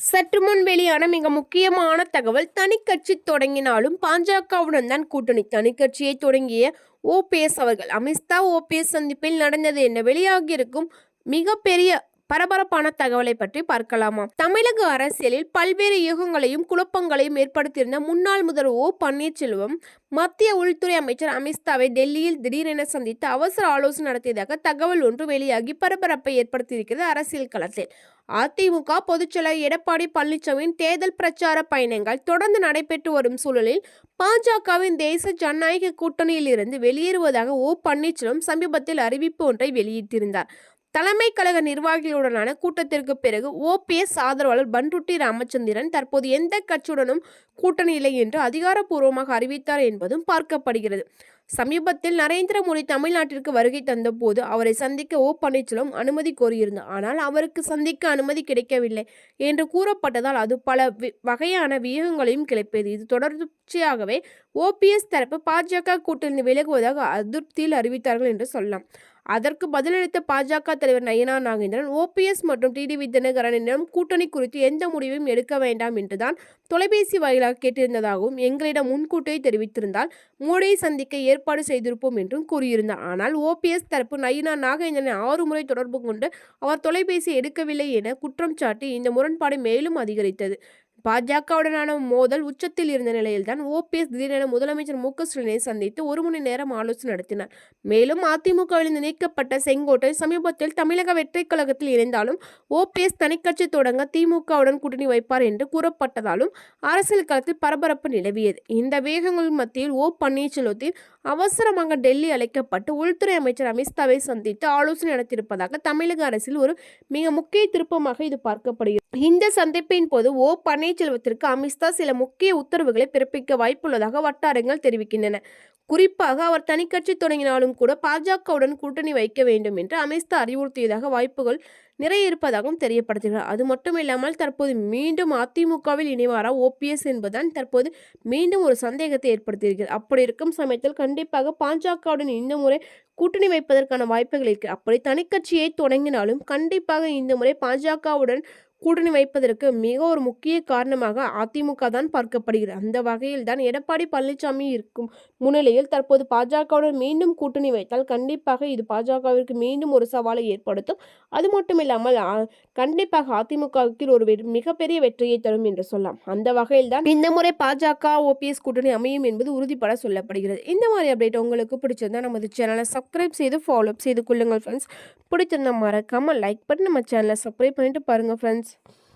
சற்று முன் வெளியான மிக முக்கியமான தகவல் தனிக்கட்சி தொடங்கினாலும் பாஜகவுடன் தான் கூட்டணி. தனிக்கட்சியை தொடங்கிய ஓபிஎஸ் அவர்கள் அமித்ஷா ஓபிஎஸ் சந்திப்பில் நடந்தது என்ன? வெளியாகியிருக்கும் மிகப்பெரிய பரபரப்பான தகவலை பற்றி பார்க்கலாமா? தமிழக அரசியலில் பல்வேறு யூகங்களையும் குழப்பங்களையும் ஏற்படுத்தியிருந்த முன்னாள் முதல்வர் ஓ பன்னீர்செல்வம் மத்திய உள்துறை அமைச்சர் அமித்ஷாவை டெல்லியில் திடீரென சந்தித்து அவசர ஆலோசனை நடத்தியதாக தகவல் ஒன்று வெளியாகி பரபரப்பை ஏற்படுத்தியிருக்கிறது அரசியல் களத்தில். அதிமுக பொதுச்செயலர் எடப்பாடி பழனிசாமியின் தேர்தல் பிரச்சார பயணங்கள் தொடர்ந்து நடைபெற்று வரும் சூழலில் பாஜகவின் தேச ஜனநாயக கூட்டணியில் இருந்து வெளியேறுவதாக ஓ பன்னீர்செல்வம் சமீபத்தில் அறிவிப்பு ஒன்றை வெளியிட்டிருந்தார். தலைமை கழக நிர்வாகிகளுடனான கூட்டத்திற்கு பிறகு ஓபிஎஸ் ஆதரவாளர் பன்ருட்டி ராமச்சந்திரன் தற்போது எந்த கட்சியுடனும் கூட்டணி இல்லை என்று அதிகாரப்பூர்வமாக அறிவித்தார் என்பதும் பார்க்கப்படுகிறது. சமீபத்தில் நரேந்திர மோடி தமிழ்நாட்டிற்கு வருகை தந்தபோது அவரை சந்திக்க ஓ. பன்னீர்செல்வம் அனுமதி கோரியிருந்தார். ஆனால் அவருக்கு சந்திக்க அனுமதி கிடைக்கவில்லை என்று கூறப்பட்டதால் அது பல வகையான வியூகங்களையும் கிளப்பியது. இது தொடர்ச்சியாகவே ஓபிஎஸ் தரப்பு பாஜக கூட்டணி விலகுவதாக அதிருப்தியில் அறிவித்தார்கள் என்று சொல்லலாம். அதற்கு பதிலளித்த பாஜக தலைவர் நயனா நாகேந்திரன் ஓபிஎஸ் மற்றும் டிடிவி தினகரனிடம் கூட்டணி குறித்து எந்த முடிவையும் எடுக்க வேண்டாம் என்றுதான் தொலைபேசி வாயிலாக கேட்டிருந்ததாகவும் எங்களிடம் முன்கூட்டியே தெரிவித்திருந்தால் மோடியை சந்திக்க ஏற்பாடு செய்திருப்போம் என்றும் கூறியிருந்தார். ஆனால் ஓபிஎஸ் தரப்பு நயினா நாகேந்திரனை ஆறு முறை தொடர்பு கொண்டு அவர் தொலைபேசி எடுக்கவில்லை என குற்றம் சாட்டி இந்த முரண்பாடு மேலும் அதிகரித்தது. பாஜகவுடனான மோதல் உச்சத்தில் இருந்த நிலையில்தான் ஓபிஎஸ் திடீரென முதலமைச்சர் மு க ஸ்டாலினை சந்தித்து ஒரு மணி நேரம் ஆலோசனை நடத்தினார். மேலும் அதிமுகவிலிருந்து நீக்கப்பட்ட செங்கோட்டை சமீபத்தில் தமிழக வெற்றிக் கழகத்தில் இணைந்தாலும் ஓபிஎஸ் தனிக்கட்சி தொடங்க திமுகவுடன் கூட்டணி வைப்பார் என்று கூறப்பட்டதாலும் அரசியல் களத்தில் பரபரப்பு நிலவியது. இந்த வேகங்கள் மத்தியில் ஓ பன்னீர்செல்வத்தில் அவசரமாக டெல்லி அழைக்கப்பட்டு உள்துறை அமைச்சர் அமித்ஷாவை சந்தித்து ஆலோசனை நடத்தியிருப்பதாக தமிழக அரசில் ஒரு மிக முக்கிய திருப்பமாக இது பார்க்கப்படுகிறது. இந்த சந்திப்பின் போது ஓ பன்னீர்செல்வத்திற்கு அமித்ஷா சில முக்கிய உத்தரவுகளை பிறப்பிக்க வாய்ப்புள்ளதாக வட்டாரங்கள் தெரிவிக்கின்றன. குறிப்பாக அவர் தனிக்கட்சி தொடங்கினாலும் கூட பாஜகவுடன் கூட்டணி வைக்க வேண்டும் என்று அமித்ஷா அறிவுறுத்தியதாக வாய்ப்புகள் நிறைய இருப்பதாகவும் தெரியப்படுத்துகிறார். அது மட்டுமில்லாமல் தற்போது மீண்டும் அதிமுகவில் இணைவாரா ஓபிஎஸ் என்பதுதான் தற்போது மீண்டும் ஒரு சந்தேகத்தை ஏற்படுத்தியிருக்கிறது. அப்படி இருக்கும் சமயத்தில் கண்டிப்பாக பாஜகவுடன் இந்த முறை கூட்டணி வைப்பதற்கான வாய்ப்புகள் இருக்கு. அப்படி தனிக்கட்சியை தொடங்கினாலும் கண்டிப்பாக இந்த முறை பாஜகவுடன் கூட்டணி வைப்பதற்கு மிக ஒரு முக்கிய காரணமாக அதிமுக தான் பார்க்கப்படுகிறது. அந்த வகையில் தான் எடப்பாடி பழனிசாமி இருக்கும் முன்னிலையில் தற்போது பாஜகவுடன் மீண்டும் கூட்டணி வைத்தால் கண்டிப்பாக இது பாஜகவிற்கு மீண்டும் ஒரு சவாலை ஏற்படுத்தும். அது மட்டும் இல்லாமல் கண்டிப்பாக அதிமுகவுக்கு ஒரு வெ- மிகப்பெரிய வெற்றியை தரும் என்று சொல்லலாம். அந்த வகையில் தான் இந்த முறை பாஜக ஓபிஎஸ் கூட்டணி அமையும் என்பது உறுதிப்பட சொல்லப்படுகிறது. இந்த மாதிரி அப்டேட் உங்களுக்கு பிடிச்சிருந்தா நமது சேனலை சப்ஸ்கிரைப் செய்து ஃபாலோ செய்து கொள்ளுங்கள் ஃப்ரெண்ட்ஸ் பிடிச்சிருந்தா மறக்காமல் லைக் பண்ணி நம்ம சேனலை சப்ஸ்கிரைப் பண்ணிட்டு பாருங்கள் ஃப்ரெண்ட்ஸ் Франц.